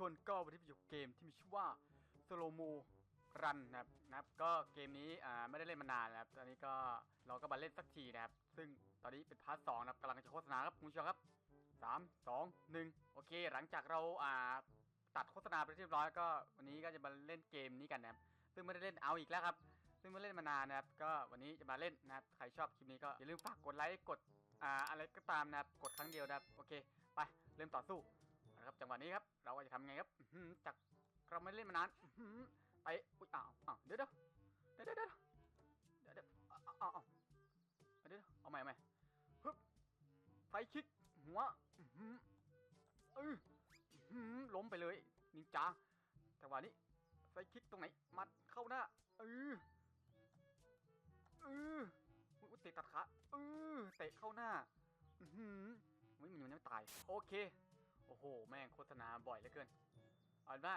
คนก็วันนี้ไปอยู่เกมที่มีชื่อว่า Slow Mo Run นะครับนะครับก็เกมนี้อ่าไม่ได้เล่นมานานนะครับตอนนี้ก็เราก็มาเล่นสักทีนะครับ ซึ่งตอนนี้เป็นพาร์ทสองนะครับกำลังจะโฆษณาครับคุณผู้ชมครับสามสองหนึ่งโอเค หลังจากเราอ่าตัดโฆษณาไปเรียบร้อยก็วันนี้ก็จะมาเล่นเกมนี้กันนะครับซึ่งไม่ได้เล่นเอาอีกแล้วครับ ซึ่งไม่เล่นมานานนะครับ ก็วันนี้จะมาเล่นนะครับใครชอบคลิปนี้ก็อย่าลืมฝากกดไลค์กดอ่าอะไรก็ตามนะครับกดครั้งเดียวนะครับโอเค ไปเริ่มต่อสู้ นะครับจังหวะนี้ครับเราจะทำไงครับจากเราไม่เล่นมานานไปอุ้ยอ้าวอ้าวเดี๋ยวเดี๋ยวเดี๋ยวเดี๋ยวเดี๋ยวเดี๋ยวเด้อ้าวอ้าวอ้าวเดี๋ยวเดี๋ยวเอาใหม่ใหม่ฮึบไฟคิกหัวเออหือล้มไปเลยนินจาจังหวะนี้ไฟคิกตรงไหนมัดเข้าหน้าเออเออเตะตัดขาเออเตะเข้าหน้าอือหืออุ๊ยมันยังไม่ตาย โอเค โอ้โห แม่งโฆษณาบ่อยเหลือเกินเอาเป็นว่า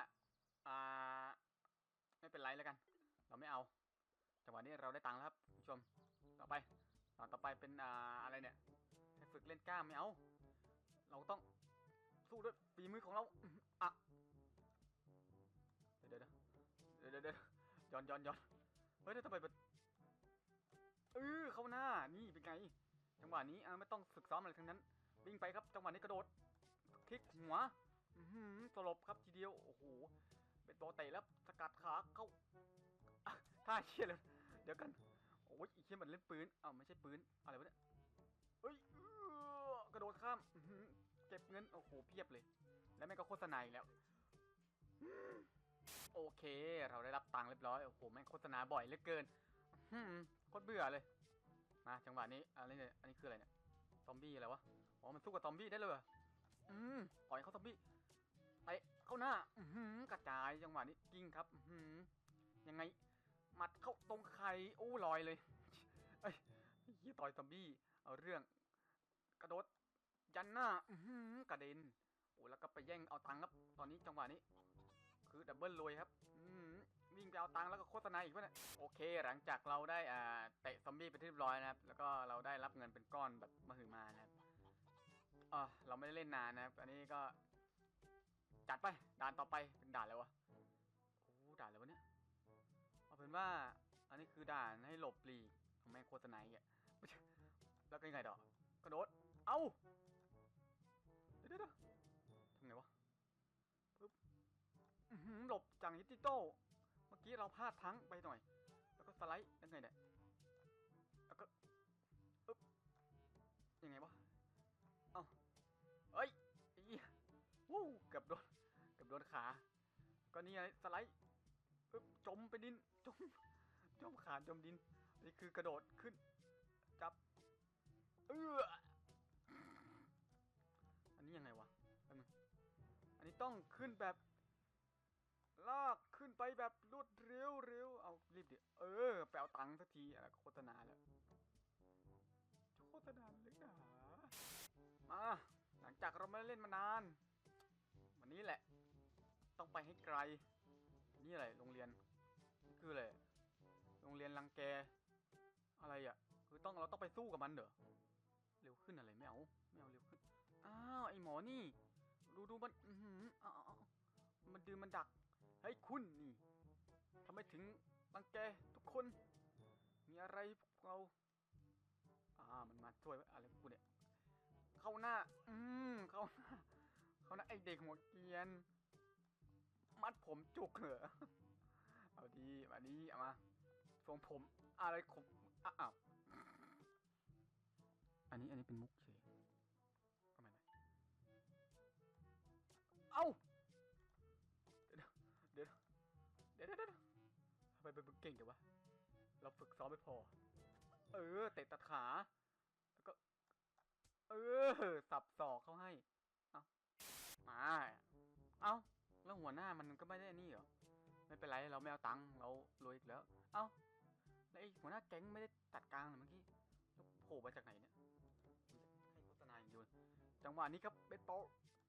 อ่า ไม่เป็นไรแล้วกัน เราไม่เอาจังหวะนี้เราได้ตังค์แล้วครับคุณผู้ชม ต่อไปตอนต่อไปเป็นอ่าอะไรเนี่ยให้ฝึกเล่นกล้ามไม่เอา เราต้องสู้ด้วยฝีมือของเราอะเดี๋ยวเดี๋ยวเดี๋ยวเดี๋ยวย้อนย้อนย้อนเฮ้ยทำไมมันเออเข้าหน้านี่เป็นไง จังหวะนี้อะไม่ต้องฝึกซ้อมอะไรทั้งนั้น วิ่งไปครับ จังหวะนี้กระโดด คลิกหัวหือสลบครับทีเดียว โอ้โห เป็นตัวเตะแล้วสกัดขาเข้าท่าเชี่ยเลยเดี๋ยวกัน โอ้ยอีเชี่ยเหมือนเล่นปืนอ้าวไม่ใช่ปืน อะไรวะเนี่ยเฮ้ยกระโดดข้ามเก็บเงิน โอ้โห เพียบเลย แล้วแม่งก็โฆษณาอีกแล้ว โอเค เราได้รับตังค์เรียบร้อย โอ้โห แม่งโฆษณาบ่อยเหลือเกินฮึมโคตรเบื่อเลย มาจังหวะนี้ อะไรเนี่ย อันนี้คืออะไรเนี่ย ซอมบี้อะไรวะ อ๋อ มันสู้กับซอมบี้ได้เลยเหร ออืมปล่อยเขาซอมบี้เตะเข้าหน้า อือหือกระจายจังหวะนี้กิ้งครับ อือหือยังไงมัดเข้าตรงไข่โอ้ลอยเลยเอ้ยยี่ต่อยซอมบี้เอาเรื่องกระโดดยันหน้า อือหือกระเด็นโอ้แล้วก็ไปแย่งเอาตังค์ครับ ตอนนี้จังหวะนี้ คือดับเบิลรวยครับอืมวิ่งไปเอาตังค์แล้วก็โฆษณาอีกวะเนี่ยโอเค หลังจากเราได้อ่าเตะซอมบี้ไปที่เรียบร้อยนะครับ แล้วก็เราได้รับเงินเป็นก้อนแบบมหึมานะครับ อ่าเราไม่ได้เล่นนานนะครับ อันนี้ก็ จัดไป ด่านต่อไปเป็นด่านอะไรวะ โอ้ด่านอะไรวะเนี่ย เอาเป็นว่า อันนี้คือด่านให้หลบหลีกของแม่งโฆษณาอีกอะไม่ใช่แล้วก็ยังไงต่อกกระโดด เอ้า เดี๋ยวเดี๋ยวทำไงวะอื้อหือหลบจากดิจิโตอลเมื่อกี้เราพลาดพลั้งไปหน่อย แล้วก็สไลด์ยังไงเนี่ย แล้วก็อึ๊บยังไงวะ ขา ก็นี่ไงสไลด์อึ๊บจมไปดินจมจมขาจมดิน นี่คือกระโดดขึ้นจับเอออันนี้ยังไงวะแป๊บนึงอันนี้ต้องขึ้นแบบ ลากขึ้นไปแบบรวดเร็วเร็วเอารีบดิเออไปเอาตังค์สักทีอะไรโฆษณาแล้วโฆษณาเลยนะมาหลังจากเราไม่ได้เล่นมานาน ต้องไปให้ไกล นี่อะไรโรงเรียนคืออะไรโรงเรียนรังแก อะไรอะ คือต้องเราต้องไปสู้กับมันเหรอเร็วขึ้นอะไรไม่เอาไม่เอาเร็วขึ้นอ้าวไอหมอนี่ ดูดูมันอือหือเอ้าวอ้าวมันดืนมันดักเฮ้ยคุณนี่ทำไมถึงรังแกทุกคน มีอะไรพวกเราอ่ามันมาช่วยอะไรกูเนี่ยเข้าหน้า อืมเข้าหน้าเข้าหน้าไอเด็กหัวเกรียน มัดผมจุกเหรอ เอาดีมาดีเอามาทรงผมอะไรของอะอ้าวอันนี้อันนี้เป็นมุกเฉยก็ไมไเอ้าเดี๋ยวเดี๋ยวเดี๋ยวเดี๋ยวเดี๋ยวทำไมเป็นมึงเก่งจังวะ เราฝึกซ้อมไม่พอ เออ เตะตัดขา แล้วก็ เออ สับศอกเข้าให้ เอามา เอา แล้วหัวหน้ามันก็ไม่ได้นี่เหรอ ไม่เป็นไรเราไม่เอาตังค์เรารวยอีกแล้ว เอาแล้วไอ้หัวหน้าแก๊งไม่ได้จัดกลารเหรอเมื่อกี้แล้วโผล่มาจากไหนเนี่ยให้โฆษณาอย่างเดียวจังหวะนี้ครับเบสบอล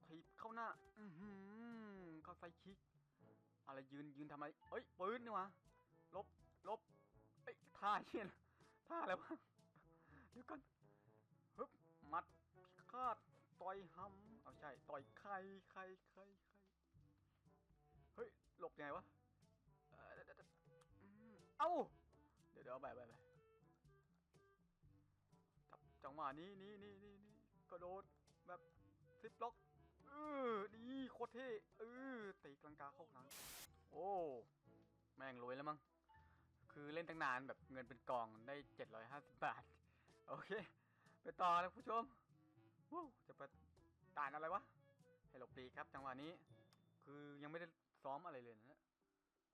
ถีบเข้าหน้า อือหือเข้าไซคิก อะไรยืนยืนทำไมเอ้ยปืนนี่วะลบลบเอ้ยท่าเชี่ยนท่าอะไรวะเดี๋ยวก่อนฮึบมัดพิฆาตต่อยหำเอาใช่ ต่อยไข่ไข่ไข่ไข่ ยังไงวะเอ่อเดี๋ยวเดี๋ยวเดี๋ยวอืมเอ้า เดี๋ยวเดี๋ยวเอาไปไปไปจับจังหวะนี้นี่นี่นี่นี่กระโดดแบบซิปล็อกเออดีโคตรเท่เออตีกลังกาเข้าหลังโอ้แม่งรวยแล้วมั้งคือเล่นตั้งนานแบบเงินเป็นกองได้ 750 บาท โอเค ไปต่อเลยผู้ชมวู้จะไปด่านอะไรวะให้หลบปีกครับจังหวะนี้ คือยังไม่ได้ ซ้อมอะไรเลยนะ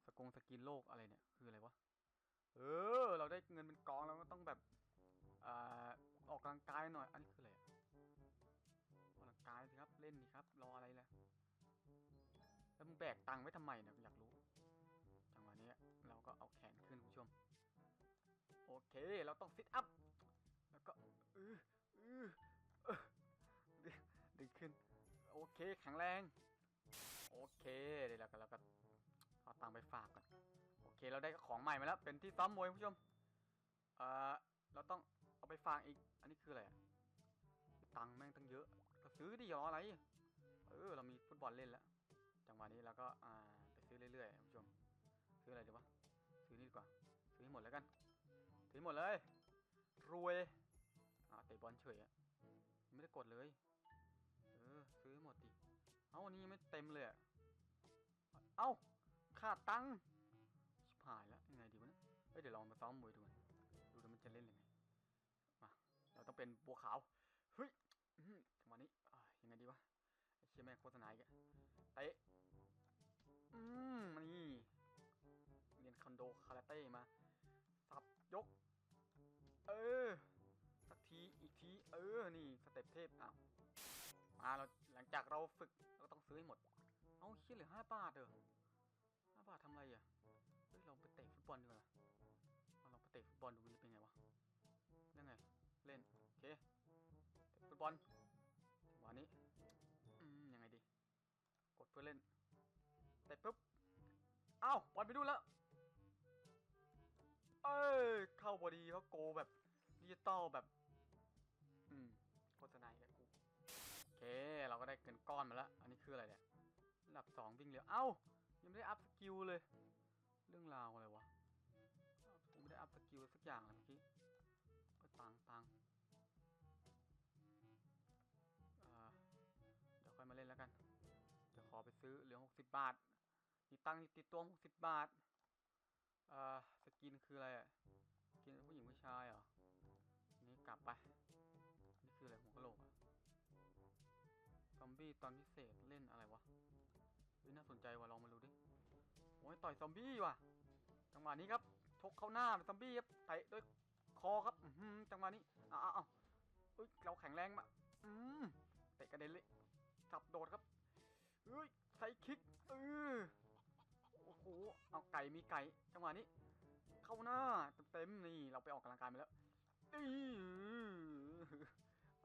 สกงสกินโลกอะไรเนี่ย คืออะไรวะ เออ เราได้เงินเป็นกองเราก็ต้องแบบอ่าออกกำลังกายหน่อย อันนี้คืออะไรออกกำลังกายสิครับ เล่นดิครับ รออะไรล่ะ แล้วมึงแบกตังค์ไว้ทำไมเนี่ยอยากรู้ จังหวะนี้เราก็เอาแขนขึ้นคุณผู้ชม โอเค เราต้องซิทอัพ แล้วก็อืออือเออดึงดึงขึ้น โอเค แข็งแรง โอเคเดี๋ยวเราก็เราก็เอาตังไปฝากก่อนโอเคเราได้ของใหม่มาแล้ว เป็นที่ซ้อมมวยคุณผู้ชมเออเราต้องเอาไปฝากอีก อันนี้คืออะไรตังแม่งตั้งเยอะก็ซื้อดิรออะไรเออเรามีฟุตบอลเล่นแล้วจังหวะนี้เราก็อ่าไปซื้อเรื่อยๆคุณผู้ชมซื้ออะไรดีวะซื้อนี่ดีกว่า ซื้อให้หมดแล้วกันซื้อให้หมดเลยรวยอ่าเตะบอลเฉยอะไม่ได้กดเลย เอาอันนี้ยังไม่เต็มเลยอะเอ้าขาดตังค์ชิบหายแล้วยังไงดีวะเนี่ยเอ้ยเดี๋ยวลองมาซ้อมมวยดูกันดูแล้วมันจะเล่นยังไงมาเราต้องเป็นบัวขาวเฮ้ยจังหวะนี้อ่ยังไงดีวะไอ้เชี่ยแม่งโฆษณาอีกอะเตะอืมนี่เรียนคอนโดคาราเต้มาสับยก เออ สักทีอีกที เออ นี่สเต็ปเทพอ้าวาเราหลังจากเราฝึกเราก็ต้องซื้อให้หมด เอาเชี่ยเหลือห้าบาทเด้อห้าบาททำอะไรอะเฮ้ยเราไปเตะฟุตบอลดีกว่าเอาเราไปเตะฟุตบอลดูมันจะเป็นไงวะยังไง เล่น โอเคเตะฟุตบอลจังหวะนี้อืมยังไงดี กดเพื่อเล่นเตะปุ๊บเอ้าบอลไปดูแล้ว เอ้ยเข้าพอดีเขาโกแบบดิจิตอลแบบ อืมโฆษณาอีก เราก็ได้เงินก้อนมาแล้ว อันนี้คืออะไรเนี่ยระดับสองวิ่งเร็ว เอ้า ยังไม่ได้อัพสกิลเลย เรื่องราวอะไรวะผมไม่ได้อัพสกิลสักอย่างเลยเมื่อกี้ก็ตังตังอ่าเดี๋ยวค่อยมาเล่นแล้วกัน เดี๋ยวขอไปซื้อเหลือหกสิบบาท มีตังติดตัวหกสิบบาทอ่าสกินคืออะไรอะสกินผู้หญิงผู้ชายเหรอ นี่กลับไป ซอมบี้ตอนพิเศษเล่นอะไรวะเฮ้ยน่าสนใจว่ะลองมาดูดิโอ้ยต่อยซอมบี้ว่ะจังหวะนี้ครับชกเข้าหน้าเป็นซอมบี้ครับเตะด้วยคอครับอืจังหวะนี้อ้าวอ้าวอ้าวเอ้ยเราแข็งแรงมาอืมเตะกระเด็นเลยสับโดดครับเอ้ยใส่คิกเออโอ้โหเอาไก่มีไก่จังหวะนี้ เข้าหน้าเต็มๆนี่เราไปออกกำลังกายมาแล้วอือ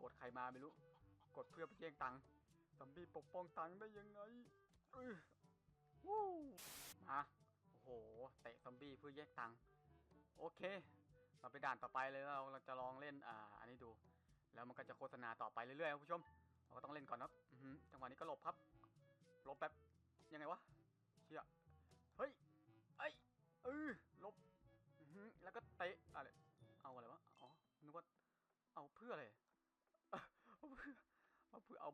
กดใครมาไม่รู้ กดเพื่อไปแย่งตังค์ อมบี้ปกป้องตังได้ยังไงเออวู้มาโอ้โห เตะซอมบี้เพื่อแยกตังโอเค เราไปด่านต่อไปเลยเราเราจะลองเล่นอ่าอันนี้ดู แล้วมันก็จะโฆษณาต่อไปเรื่อยๆครับผู้ชม เราก็ต้องเล่นก่อนครับอื้อหือจังหวะนี้ก็หลบครับหลบแบบยังไงวะเชี่ยเฮ้ยเอ้ยเออหลบแล้วก็เตะอะไรเอาอะไรวะอ๋อนึกว่าเอาเพื่ออะไรเอาเพื่อ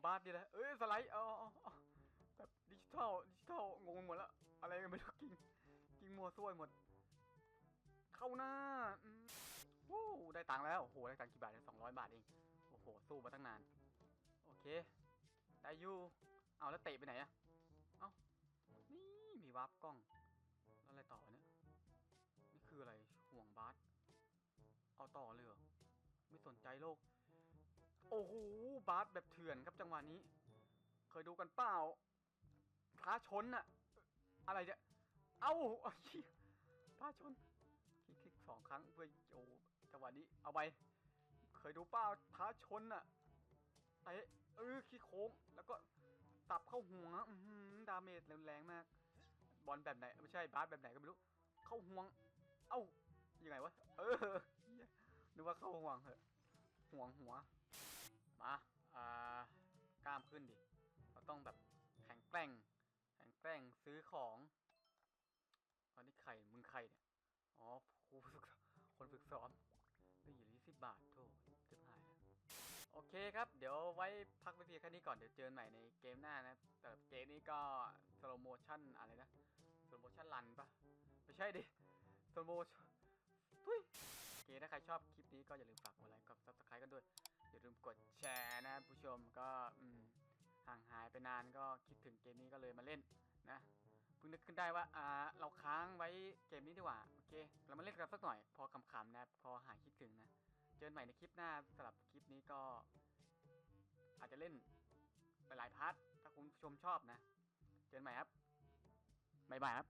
เอาเพื่อเอาบาสดีแหละเอ้ยสไลด์เอาเอแบบดิจิทัลดิจิทัลงงหมดแล้ว อะไรกันไม่รู้กินกินมัวซั่วหมด เข้าหน้าอืมวู้ได้ตังค์แล้วโอ้โหได้ตังค์กี่บาทเนี่ยสองร้อยบาทเองโอ้โหสู้มาตั้งนาน โอเคได้อยู่เอาแล้วเตะไปไหนอะเอ้านี่มีวาร์ปกล้องแล้วอะไรต่อเนี่ยนี่คืออะไรห่วงบาสเอาต่อเลยเหรอไม่สนใจโลก โอ้โหบาสแบบเถื่อนครับจังหวะนี้ เคยดูกันเปล่าท้าชนอะอะไรเนี่ยเอ้าไอ้เหี้ยท้าชนคลิกคลิกสองครั้งเพื่อโอ้จังหวะนี้เอาไป เคยดูเปล่าท้าชนอะเตะเออขี้โค้งแล้วก็ตับเข้าหัวดาเมจแรงๆมาก บอลแบบไหนไม่ใช่บาสแบบไหนก็ไม่รู้ เข้าห่วง เอ้ายังไงวะเออนึกว่าเข้าห่วงเหอะห่วงหัว มาอ่ากล้ามขึ้นดิ เราต้องแบบแข็งแกร่ง แข็งแกร่งซื้อของนี้ใครมึงใครเนี่ย อ๋อครูฝึกสอนคนฝึกสอนนี่อยู่ที่สิบบาทโธ่จะหายแล้วโอเคครับ เดี๋ยวไว้พักไปเพียงแค่นี้ก่อน เดี๋ยวเจอกันใหม่ในเกมหน้านะ แต่เกมนี้ก็สโลโมชั่นอะไรนะสโลโมชั่นรันปะไม่ใช่ดิสโลโมทุยโอเคถ้าใครชอบคลิปนี้ก็อย่าลืมฝากกดไลค์กดซับสไครต์กันด้วย ลืมกดแชร์นะผู้ชมก็มห่างหายไปนานก็คิดถึงเกมนี้ก็เลยมาเล่นนะเพิ่งนึกขึ้นได้ว่าอ่าเราค้างไว้เกมนี้ดีกว่าโอเค เรามาเล่นกันสักหน่อย พอขำๆนะพอหายคิดถึงนะเจอกันใหม่ในคลิปหน้าสำหรับคลิปนี้ก็ อาจจะเล่นหลายพาร์ทถ้าคุณผู้ชมชอบนะ เจอกันใหม่ครับบ๊ายบายครับ